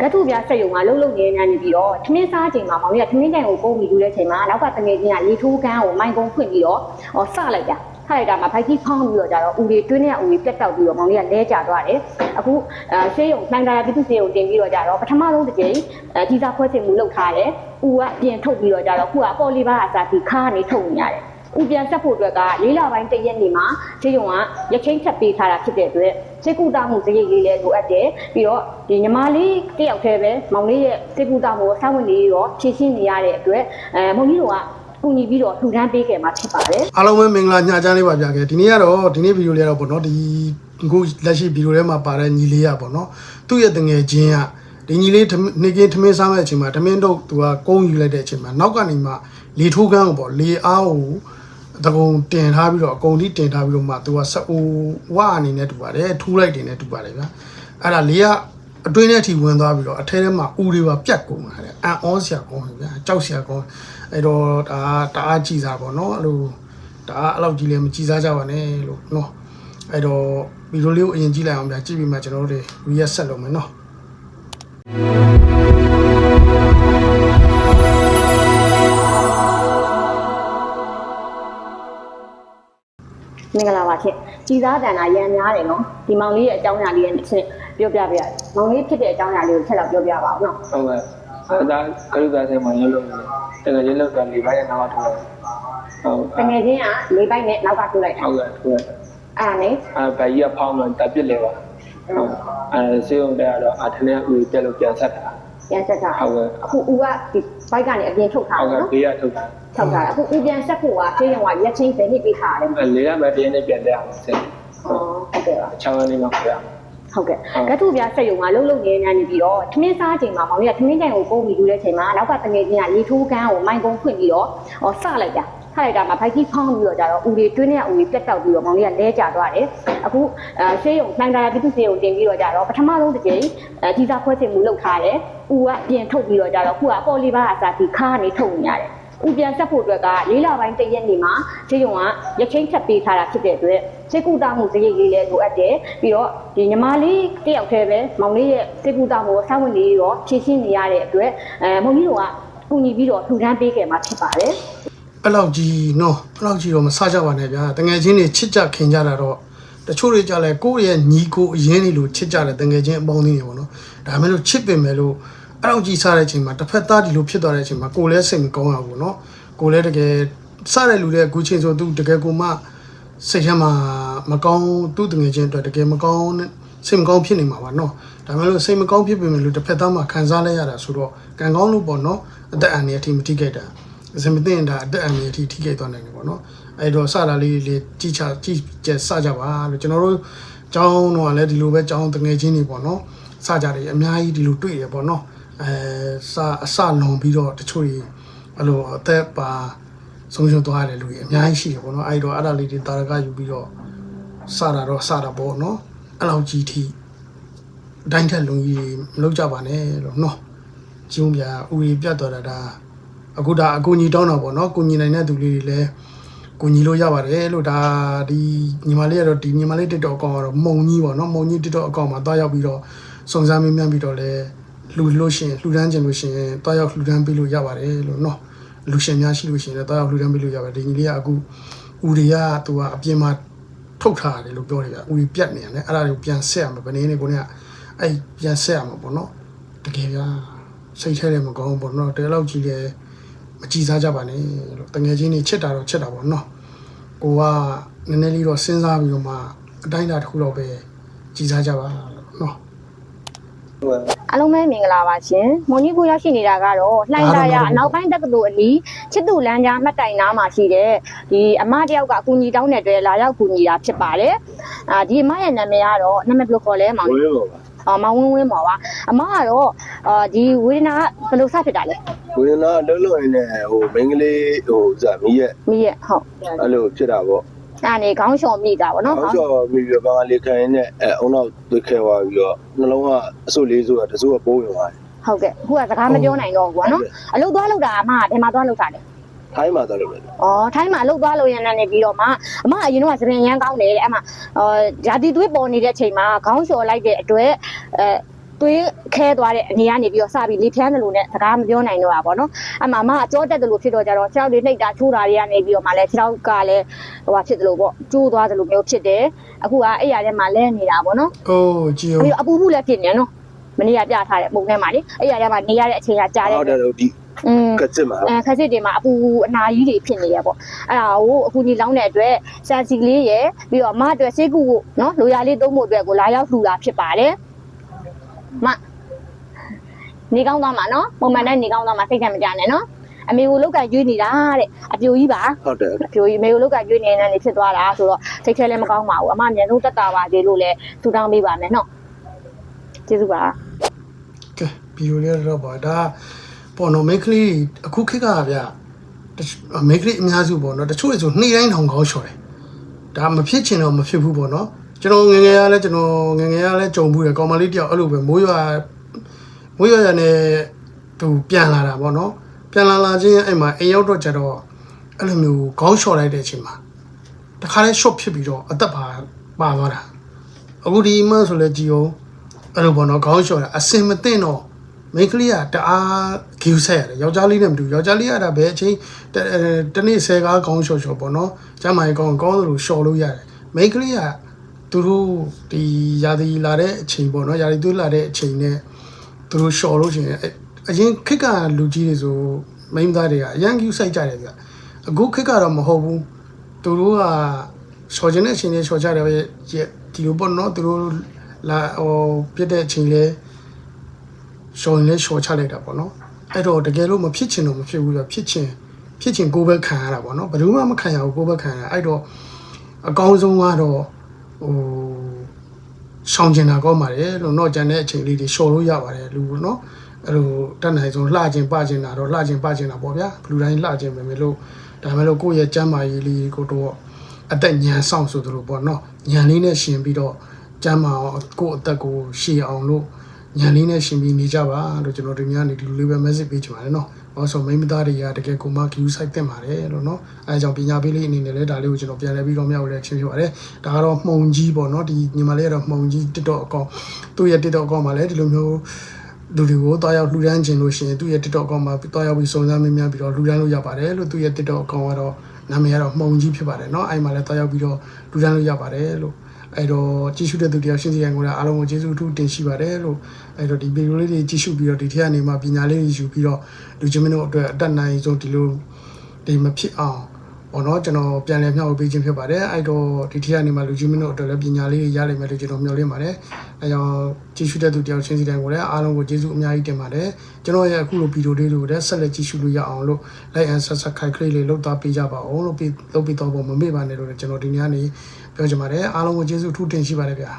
ကတ်ထုပြဆက်ယုံကလှုပ်လှုပ်နေနေနေပြီးတော့ထမင်းစားချိန်မှာမောင်လေးကထမင်းကန်ကိုပုံပြီးလူတဲ့ချိန်မှာနောက်ကတငယ်ချင်းကလေထိုးကန်းကိုမိုင်ကုန်းဖွင့်ပြီးတော့ဟောစလိုက်တာထားလိုက်တာမှာဖိုက်ကြီးဖောင်းပြီးတော့ကြတော့ဦးလေးတွင်းနဲ့ဦးလေးပြတ်တောက်ပြီးတော့မောင်လေးကလဲကျသွားတယ်အခုအဲရှေးယုံတန်တာပြည်သူရှေးယုံတင်ပြီးတော့ကြတော့ပထမဆုံးတစ်ချိန်အဲကြီးစားဖွဲချင်မှုလုပ်ထားတယ်ဦးကပြင်ထုတ်ပြီးတော့ကြတော့ခုကပေါ်လီဘာအစားဒီခါကနေထုတ်နေရတယ် ဥပြန်ဆက်ဖို့အတွက်ကလေးလပိုင်းတရက်နေမှာခြေယုံကရချင်းချက်ပေးထားတာဖြစ်တဲ့အတွက်စိတ်ကူတာမှုစရိတ်လေးလည်းလိုအပ်တယ်ပြီးတော့ဒီညီမလေးတယောက်တည်းပဲမောင်လေးရဲ့စိတ်ကူတာမှုကိုစောင့်ဝင်နေရောဖြည့်ရှင်းနေရတဲ့အတွက်အဲမောင်ကြီးတို့ကကူညီပြီးတော့လှူဒန်းပေးခဲ့မှာဖြစ်ပါတယ်အားလုံးပဲမင်္ဂလာညချမ်းလေးပါဗျာခဲ့ဒီနေ့ကတော့ဒီနေ့ဗီဒီယိုလေးကတော့ပေါ့နော်ဒီအခုလက်ရှိဗီဒီယိုထဲမှာပါတဲ့ညီလေးရပေါ့နော်သူ့ရဲ့တငယ်ချင်းကဒီညီလေးထမင်းနေကင်းထမင်းစားမဲ့အချိန်မှာထမင်းတော့သူကကုန်းယူလိုက်တဲ့အချိန်မှာနောက်ကနေမှလေထိုးကန်းကိုပေါ့လေအားကို တကုံတင်ထားပြီးတော့အကုန်ကြီးတင်ထားပြီးတော့မှသူကစအိုဝအနေနဲ့တူပါတယ်ထူးလိုက်တင်နဲ့တူပါတယ်ဗျာအဲ့ဒါလေးကအတွင်းထဲထိဝင်သွားပြီးတော့အထဲထဲမှာဥတွေပါပြတ်ကုန်တာတဲ့အန်အောဆရာကောင်းတယ်ဗျာကြောက်ဆရာကောင်းအဲ့တော့ဒါတအားကြည်စားပေါ့နော်အဲ့လိုဒါအဲ့လောက်ကြီးလည်းမကြည်စားကြပါနဲ့လို့နော်အဲ့တော့ဗီဒီယိုလေးကိုအရင်ကြည့်လိုက်အောင်ဗျာကြည့်ပြီးမှကျွန်တော်တို့တွေ react ဆက်လုပ်မယ်နော် မင်္ဂလာပါရှင်ကြည်စားတန်တာရန်များတယ်နော်ဒီမောင်လေးရဲ့အကြောင်းအရာလေးရဲ့တစ်ချက်ပြောပြပြရတယ်မောင်လေးဖြစ်တဲ့အကြောင်းအရာလေးကိုချက်တော့ပြောပြပါဦးနော်ဟုတ်ကဲ့အဲဒါကရုသားဆိုင်မှာလှုပ်လို့တကယ်ကြီးလှုပ်တာလေးပိုင်းနဲ့နောက်ထုတ်တယ်ဟုတ်တကယ်ချင်းကလေးပိုက်နဲ့နောက်ကထူလိုက်တာဟုတ်ကဲ့ဟုတ်ကဲ့အဲ့ဒါနဲ့အဲဘကြီးကဖောင်းတော့တက်ပစ်လေပါဟုတ်အဲစေုံတဲ့ကတော့အထနဲ့ဦးပြက်လို့ပြန်ဆက်တာ ပြန်ဆက်တာဟုတ်ကဲ့အခုဦးကဒီဘိုက်ကနေအပြင်ထုတ်ထားဟုတ်တယ်ကဲ့နော်ဘေးကထုတ်တာထုတ်ထားတယ်အခုဦးပြန်ဆက်ဖို့ကကျေးရုံကရက်ချင်းပဲနေပေးထားတယ်အဲလေးရမဲ့တင်းနဲ့ပြန်တဲ့အောင်ဆက်ဟောဟုတ်ကဲ့ပါချောင်းနေမှာပြရဟုတ်ကဲ့ကတ်ထုပြဆက်ယုံကလှုပ်လှုပ်နေနေနေပြီးတော့ထမင်းစားချိန်မှာမောင်လေးကထမင်းကန်ကိုပုံပြီးလူတဲ့ချိန်မှာနောက်ကတငယ်ချင်းကလေထိုးကန်းကိုမိုင်ကုန်းဖွင့်ပြီးတော့ဟောစလိုက်တာထားလိုက်တာမှာဖိုက်ကြီးဖောင်းပြီးတော့ကြတော့ဦးလေးတွင်းနဲ့ဦးလေးပြတ်တောက်ပြီးတော့မောင်လေးကလဲကျသွားတယ်အခုအဲရှေးယုံတန်တာပြည်သူရှေးယုံတင်ပြီးတော့ကြတော့ပထမဆုံးတစ်ချိန်အဲကြီးစားဖွဲချင်မှုလုပ်ထားတယ် ဥကပြင်ထုတ်ပြီးတော့ကြတော့ခုကပေါ်လီဘာကစားပြီးခါကနေထုတ်နေရတယ်။ဥပြန်ဆက်ဖို့အတွက်ကလေးလပိုင်းတရက်နေမှာခြေရုံကရချင်းချက်ပေးထားတာဖြစ်တဲ့အတွက်စေကူတာမှုစရိတ်လေးလည်းလိုအပ်တယ်ပြီးတော့ဒီညီမလေးတယောက်တည်းပဲမောင်လေးရဲ့စေကူတာမှုအဆောက်အဦလေးရောဖြည့်ရှင်းနေရတဲ့အတွက်အဲမောင်ကြီးတို့ကကူညီပြီးတော့လှူဒန်းပေးခဲ့မှာဖြစ်ပါတယ်အဲ့လောက်ကြီးနော်အဲ့လောက်ကြီးတော့မဆကြပါနဲ့ဗျာတငယ်ချင်းတွေချစ်ကြခင်ကြတာတော့တချို့တွေကြလဲကိုယ့်ရဲ့ညီကိုအရင်နေလို့ချစ်ကြတယ်တငယ်ချင်းအပေါင်းအသင်းတွေပေါ့နော်ဒါမှမဟုတ်ချစ်ပင်မယ်လို့ အဲ့လောက်ကြီးစားတဲ့အချိန်မှာတစ်ဖက်သားဒီလိုဖြစ်သွားတဲ့အချိန်မှာကိုယ်လည်းစိတ်မကောင်းရဘူးเนาะကိုယ်လည်းတကယ်စားတဲ့လူလည်းအခုချင်းဆိုသူတကယ်ကိုမှစိတ်ထဲမှာမကောင်းသူ့တငယ်ချင်းအတွက်တကယ်မကောင်းစိတ်မကောင်းဖြစ်နေမှာပါเนาะဒါမှမဟုတ်စိတ်မကောင်းဖြစ်ပင်မယ်လို့တစ်ဖက်သားမှာခံစားလိုက်ရတာဆိုတော့ကံကောင်းလို့ပေါ့เนาะအသက်အန္တရာယ်အထိမထိခဲ့တာ စမတင်တာအတက်အမြင့်အထိထိခိုက်သွားနိုင်တယ်ပေါ့နော်အဲ့တော့စတာလေးလေးကြည့်ချကြည့်ကြစကြပါလို့ကျွန်တော်တို့ကျောင်းတော့လည်းဒီလိုပဲကျောင်းတငယ်ချင်းတွေပေါ့နော်စကြတယ်အများကြီးဒီလိုတွေ့ရပေါ့နော် အဲစအစလွန်ပြီးတော့တချို့ကြီးအဲ့လိုအသက်ပါဆုံးရှုံးသွားတယ်လူကြီးအများကြီးရှိတယ်ပေါ့နော်အဲ့တော့အဲ့ဒါလေးတွေတာရကယူပြီးတော့စတာတော့စတာပေါ့နော်အဲ့လောက်ကြီးထိအတိုင်းထက်လုံကြီးမလုပ်ကြပါနဲ့လို့နော်ကျုံးပြဥရီပြတ်သွားတာဒါအခုဒါအကူညီတောင်းတာပေါ့နော်ကူညီနိုင်တဲ့သူလေးတွေလည်းကူညီလို့ရပါတယ်လို့ဒါဒီညီမလေးကတော့ဒီညီမလေး TikTok အကောင့်ကတော့မုံကြီးပေါ့နော်မုံကြီး TikTok အကောင့်မှာတွားရောက်ပြီးတော့စုံစမ်းမင်းမြန်းပြီးတော့လည်း လှူလို့ရှရင်လှူဒန်းခြင်းလို့ရှရင်တွားရောက်လှူဒန်းပေးလို့ရပါတယ်လို့နော်လူရှင်များရှိလို့ရှရင်လည်းတွားရောက်လှူဒန်းပေးလို့ရပါတယ်ဒီညီလေးကအခုဦးတွေကသူကအပြင်မှာထုတ်ထားတယ်လို့ပြောတယ်ဗျဦးကြီးပြတ်နေရတယ်အဲ့ဒါကိုပြန်ဆက်ရမှာဗနေနေကိုနေကအဲ့ပြန်ဆက်ရမှာပေါ့နော်တကယ်ဗျာစိတ်ထဲလည်းမကောင်းဘူးပေါ့နော်တဲလောက်ကြီးလည်းမကြည်စားကြပါနဲ့လို့တငယ်ချင်းတွေချစ်တာတော့ချစ်တာပေါ့နော်ကိုကနည်းနည်းလေးတော့စဉ်းစားပြီးတော့မှအတိုင်းအတာတစ်ခုတော့ပဲကြည်စားကြပါလို့နော်ဟုတ်ကဲ့ အားလုံးပဲမင်္ဂလာပါရှင်။မွန်ကြီးကိုရောက်ရှိနေတာကတော့လှိုင်းလာရအနောက်ပိုင်းတက္ကသိုလ်အနီးချစ်သူလမ်းကြားမှတ်တိုင်နားမှာရှိတဲ့ဒီအမတယောက်ကအကူကြီးတောင်းတဲ့အတွက်လာရောက်ကူညီတာဖြစ်ပါတယ်။အာဒီအမရဲ့နာမည်ကတော့နာမည်ဘယ်လိုခေါ်လဲမောင်ဝကြီးေးပါပါ။အာမောင်ဝင်းဝင်းပါပါ။အမကတော့အာဒီဝေဒနာကဘယ်လိုစဖြစ်တာလဲဝေဒနာလုံးလုံးနေဟိုမိန်းကလေးဟိုဇာမီးရဲ့။မိရဲ့ဟုတ်အဲ့လိုဖြစ်တာပေါ့။ အဲ့ဒါနေခေါင်းလျှော်မိတာပေါ့နော်အောက်ကျော်မိပြီးတော့ဘာလေးခိုင်းနဲ့အဲအုံနောက်သွေးခဲသွားပြီးတော့နှလုံးကအဆုတ်လေးဆိုတာတစိုးကပိုးဝင်သွားတယ်။ဟုတ်ကဲ့။အခုကစကားမပြောနိုင်တော့ဘူးကွာနော်။အလုပ်သွားလုပ်တာအမကဘယ်မှာသွားလုပ်တာလဲထိုင်းမှာတော့လို့ပဲ။အော်ထိုင်းမှာအလုပ်သွားလို့ရနေပြီးတော့မှအမအရင်တော့စပင်ရမ်းကောင်းတယ်တဲ့အဲ့မှာအော်ဓာတိသွေးပေါ်နေတဲ့အချိန်မှာခေါင်းလျှော်လိုက်တဲ့အတွက်အဲ သွေးခဲသွားတဲ့အနေကနေပြီးတော့စပြီးလေဖြန်းတယ်လို့နဲ့စကားမပြောနိုင်တော့တာပေါ့နော်အမအမကကြောတက်တယ်လို့ဖြစ်တော့ကြတော့ခြေထောက်တွေနှိပ်တာချိုးတာတွေကနေပြီးတော့မှလည်းခြေထောက်ကလည်းဟိုဟာဖြစ်တယ်လို့ပေါ့ကျိုးသွားတယ်လို့မျိုးဖြစ်တယ်အခုကအဲ့ရထဲမှာလဲနေတာပေါ့နော်အိုးကြည်အအောင်ပြီးတော့အပူပူလည်းဖြစ်နေနော်မနေ့ကပြထားတဲ့ပုံထဲမှာလေအဲ့ရထဲမှာနေရတဲ့အချိန်ကကြာတဲ့ဟုတ်တယ်ဒီอืมကစစ်မှာအဲခက်စစ်တွေမှာအပူအနာကြီးတွေဖြစ်နေရပေါ့အဲ့ဒါကိုအခုကြီးလောင်းတဲ့အတွက်ဆန်စီကလေးရယ်ပြီးတော့မအတွက်ဆေးကုကိုနော်လိုရာလေးသုံးဖို့အတွက်ကိုလာရောက်လှူတာဖြစ်ပါတယ် မနေကောင်းသွားမှာနော်ပုံမှန်တိုင်းနေကောင်းသွားမှာစိတ်ကမကြနဲ့နော်အမေကိုလောက်ကကျွေးနေတာတဲ့အပြိုကြီးပါဟုတ်တယ်အပြိုကြီးအမေကိုလောက်ကကျွေးနေတဲ့နေဖြစ်သွားတာဆိုတော့စိတ်ထဲလည်းမကောင်းပါဘူးအမအမြန်ဆုံးတက်တာပါသေးလို့လည်းထူတောင်းပေးပါမယ်နော်ကျေးဇူးပါကဲဗီဒီယိုလေးတော့ပါဒါပေါ်နော်မိတ်ကလေးအခုခေတ်ကဗျတချို့မိတ်ကလေးအများစုပေါ့နော်တချို့တွေဆိုနေ့တိုင်းထောင်ကောင်းလျှော်တယ်ဒါမဖြစ်ချင်တော့မဖြစ်ဘူးပေါ့နော် ကျွန်တော်ငယ်ငယ်ရလဲကျွန်တော်ငယ်ငယ်ရလဲကြုံဘူးတယ်ကောင်မလေးတယောက်အဲ့လိုပဲမိုးရွာမိုးရွာရနဲ့သူပြန်လာတာပေါ့နော်ပြန်လာလာချင်းအဲ့မှာအိမ်ရောက်တော့ကြတော့အဲ့လိုမျိုးခေါင်းလျှော်လိုက်တဲ့အချိန်မှာတခါလဲ short ဖြစ်ပြီးတော့အသက်ပါပါသွားတာအခုဒီမှဆိုလဲကြည်အောင်အဲ့လိုပေါ့နော်ခေါင်းလျှော်တာအစင်မသိတော့မိန်းကလေးကတအားဂီယူဆက်ရတယ်ယောက်ျားလေးနဲ့မတူဘူးယောက်ျားလေးကဒါပဲအချိန်တတနေ့ဆယ်ကားခေါင်းလျှော်လျှော်ပေါ့နော်ကျမ်းမာရေးကောင်းကောင်းသလိုလျှော်လို့ရတယ်မိန်းကလေးက သူတို့ဒီရာသီလာတဲ့အချိန်ပေါ့နော်ရာသီသွေးလာတဲ့အချိန်နဲ့သူတို့လျှော်လို့ရှိရင်အဲ့အရင်ခက်ကလူကြီးတွေဆိုမိန်းသားတွေကအရန်ဂီယူဆိုင်ကြတယ်ဗျအခုခက်ကတော့မဟုတ်ဘူးသူတို့ကလျှော်ခြင်းတဲ့အချိန်နဲ့လျှော်ကြတယ်ပဲဒီလိုပေါ့နော်သူတို့လာဟိုပြစ်တဲ့အချိန်လဲရှော်ရင်လဲရှော်ချလိုက်တာပေါ့နော်အဲ့တော့တကယ်လို့မဖြစ်ချင်တော့မဖြစ်ဘူးဆိုဖြစ်ချင်ဖြစ်ချင်ကိုယ်ပဲခံရတာပေါ့နော်ဘယ်သူမှမခံရဘူးကိုယ်ပဲခံရအဲ့တော့အကောင်းဆုံးကတော့ ဟိုရှောင်ကျင်တာကောင်းပါတယ်လို့တော့ကြံတဲ့အချိန်လေးတွေရှော်လို့ရပါတယ်လူနော်အဲ့လိုတတ်နိုင်ဆုံးလှကျင်ပကျင်တာတော့လှကျင်ပကျင်တာပေါ့ဗျာလူတိုင်းလှကျင်ပဲမယ်လို့ဒါမဲ့လို့ကိုယ့်ရဲ့ကျမ်းမာရေးလေးကိုတော့အသက်ညံဆောင်ဆိုသလိုပေါ့နော်ညံလေးနဲ့ရှင်ပြီးတော့ကျမ်းမာအောင်ကိုယ့်အသက်ကိုရှည်အောင်လို့ညံလေးနဲ့ရှင်ပြီးနေကြပါလို့ကျွန်တော်ဒီများနေဒီလိုလေးပဲ message ပေးချင်ပါတယ်နော်။ ။ဟောဆိုမိမသားတွေကတကယ်ကိုမှဂယူဆိုင်တင်ပါတယ်လို့နော်။အဲအကြောင်းပညာပေးလေးအနေနဲ့လည်းဒါလေးကိုကျွန်တော်ပြန်လည်ပြီးတော့မျှဝေတဲ့ချင်းပြပါတယ်။ဒါကတော့မှုံကြီးပေါ့နော်။ဒီညီမလေးကတော့မှုံကြီး TikTok အကောင့်သူ့ရဲ့ TikTok အကောင့်မှာလည်းဒီလိုမျိုးလူတွေကိုတွားရောက်လှူဒန်းခြင်းလို့ရှိရင်သူ့ရဲ့ TikTok အကောင့်မှာတွားရောက်ပြီးစုံစမ်းမေးမြန်းပြီးတော့လှူဒန်းလို့ရပါတယ်လို့သူ့ရဲ့ TikTok အကောင့်ကတော့နာမည်ကတော့မှုံကြီးဖြစ်ပါတယ်နော်။အဲဒီမှာလည်းတွားရောက်ပြီးတော့လှူဒန်းလို့ရပါတယ်လို့။ အဲ့တော့ကြည့်ရှုတဲ့သူတရားရှင်းစီရင်ကိုလည်းအားလုံးကိုကျေးဇူးအထူးတင်ရှိပါတယ်လို့အဲ့တော့ဒီဗီဒီယိုလေးတွေကြည့်ရှုပြီးတော့ဒီထက်ကနေမှပညာလေးတွေယူပြီးတော့လူချင်းမင်းတို့အတွက်အတက်နိုင်ဆုံးဒီလိုဒီမဖြစ်အောင် ဘောနော်ကျွန်တော်ပြန်လည်မျှဝေပေးခြင်းဖြစ်ပါတယ်အဲ့တော့ဒီထက်ကနေမှလူချင်းမင်းတို့အတွက်လည်းပညာလေးတွေရလိမ့်မယ်လို့ကျွန်တော်မျှော်လင့်ပါတယ်အဲကြောင့်ကြည့်ရှုတဲ့သူတရားရှင်းစီရင်ကိုလည်းအားလုံးကိုကျေးဇူးအများကြီးတင်ပါတယ်ကျွန်တော်ရဲ့အခုလိုဗီဒီယိုလေးတွေကိုလည်းဆက်လက်ကြည့်ရှုလို့ရအောင်လို့ like and subscribe ကလေးလေးလုပ်သားပေးကြပါအောင်လို့ပြီးလုပ်ပြီးတော့မမေ့ပါနဲ့လို့လည်းကျွန်တော်ဒီနေ့ကနေပြောချင်ပါတယ်အားလုံးကိုကျေးဇူးအထူးတင်ရှိပါတယ်ဗျာ